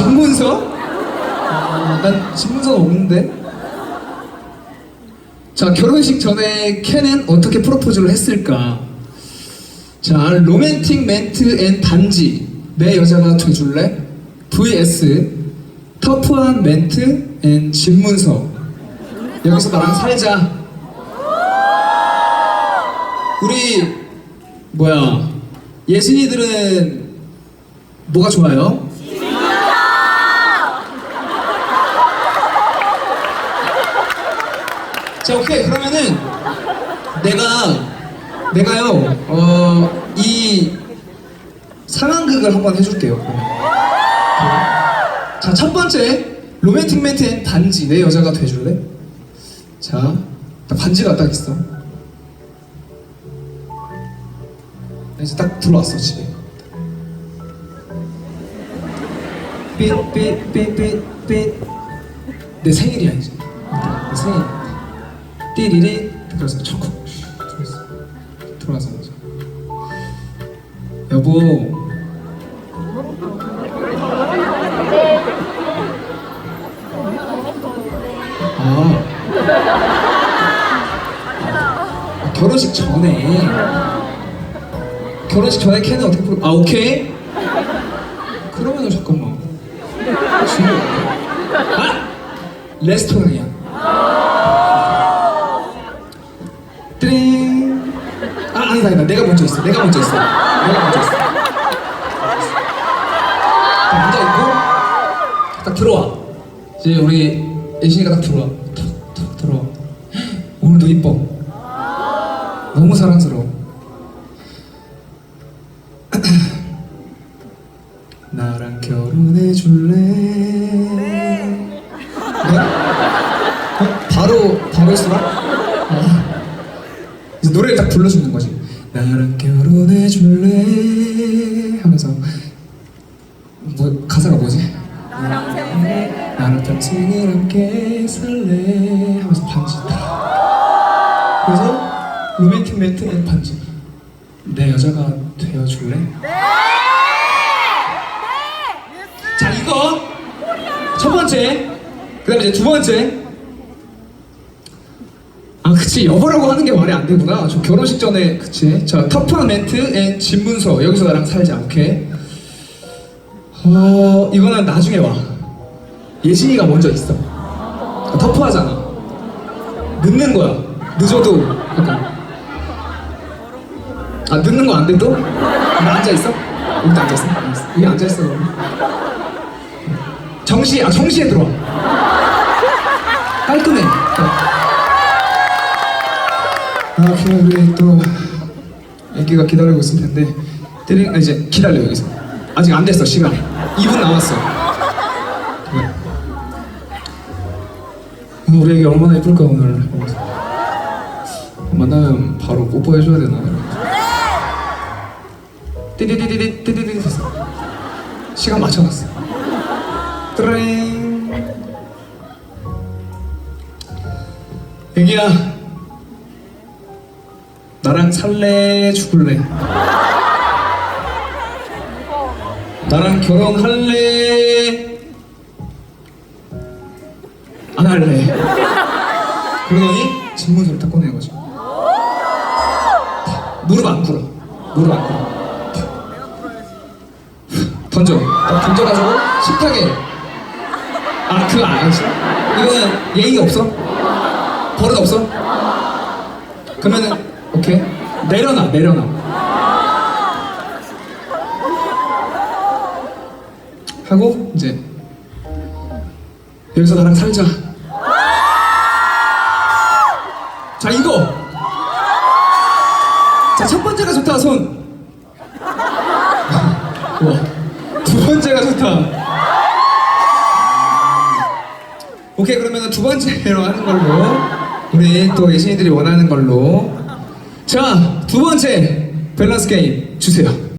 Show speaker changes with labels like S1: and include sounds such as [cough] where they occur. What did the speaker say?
S1: 집문서? 어, 난 집문서는 없는데. 자, 결혼식 전에 켄은 어떻게 프로포즈를 했을까? 자, 로맨틱 멘트 앤 반지. 내 여자가 돼줄래? vs 터프한 멘트 앤 집문서. 여기서 나랑 살자. 우리 뭐야 예순이들은 뭐가 좋아요? 자 오케이 그러면은 내가 내가요 어 이 상황극을 한번 해줄게요. 자 첫 번째 로맨틱 멘트 앤 반지 내 여자가 돼줄래? 자나 반지가 딱 있어. 나 이제 딱 들어왔어 집에. 삐삐삐삐삐 내 생일이야 이제. 내 생일. 띠리리 그래서 들어왔어. 들어와서 이제 여보. 아. 결혼식 전에 결혼식 전에 캔은 어떻게 풀어? 아 오케이 그러면은 잠깐만 아 레스토랑이야 아 아니다 아니다 내가 먼저 있어 내가 먼저 있어 내가 먼저 있어 딱 앉아 있고 딱 들어와 이제 우리 예신이가 딱 들어와 툭툭 들어와 [gasps] 오늘도 이뻐 너무 사랑스러워 [clears throat] 나랑 결혼해 줄래? 네? 어? 바로 바로 했어? 아. 이제 노래를 딱 불러주는 거지. 나랑 결혼해 줄래? 하면서 뭐 가사가 뭐지?
S2: 나랑 평생
S1: 나랑 평생을 함께 살래? 하면서 반지 딱 그래서 로맨틱 앤 반지. 내 여자가 되어줄래? 자 이거. 첫 번째. 그 다음에 이제 두 번째. 아 그치 여보라고 하는 게 말이 안 되구나. 저 결혼식 전에 그치? 자 터프한 멘트 앤 집문서 여기서 나랑 살자 오케이? 어 이거는 나중에 와. 예진이가 먼저 있어. 터프하잖아. 늦는 거야. 늦어도 약간. 아 늦는 거 안 돼도? 나 앉아 있어? 여기 앉아 있어? 여기 앉아 있어 정시 아 정시에 들어와. 깔끔해 아 그래 우리 또 애기가 기다리고 있을 텐데 띠링 아, 이제 기다려 여기서. 아직 안 됐어 시간 2분 남았어. 그래. 아, 우리 애기 얼마나 예쁠까 오늘. 만나면 바로 뽀뽀해줘야 되나 띠디디디디 띠디디디 됐어. 시간 맞춰놨어. 뜨링 애기야 나랑 살래 죽을래? 나랑 결혼할래? 안 할래? 그러더니 집문서를 딱 꺼내는 거죠 무릎 안 꿇어. 무릎 안 꿇어. 던져. 딱 던져가지고 식탁에 아 그거 안 하지? 이거는 예의가 없어? 버릇 없어? 그러면은 오케이 내려놔 내려놔. 하고 이제 여기서 나랑 살자. 자 이거. 자 첫 번째가 좋다 손. [laughs] 우와. 두 번째가 좋다. 오케이 그러면 두 번째로 하는 걸로 우리 또 예신이들이 원하는 걸로 자 두 번째 밸런스 게임 주세요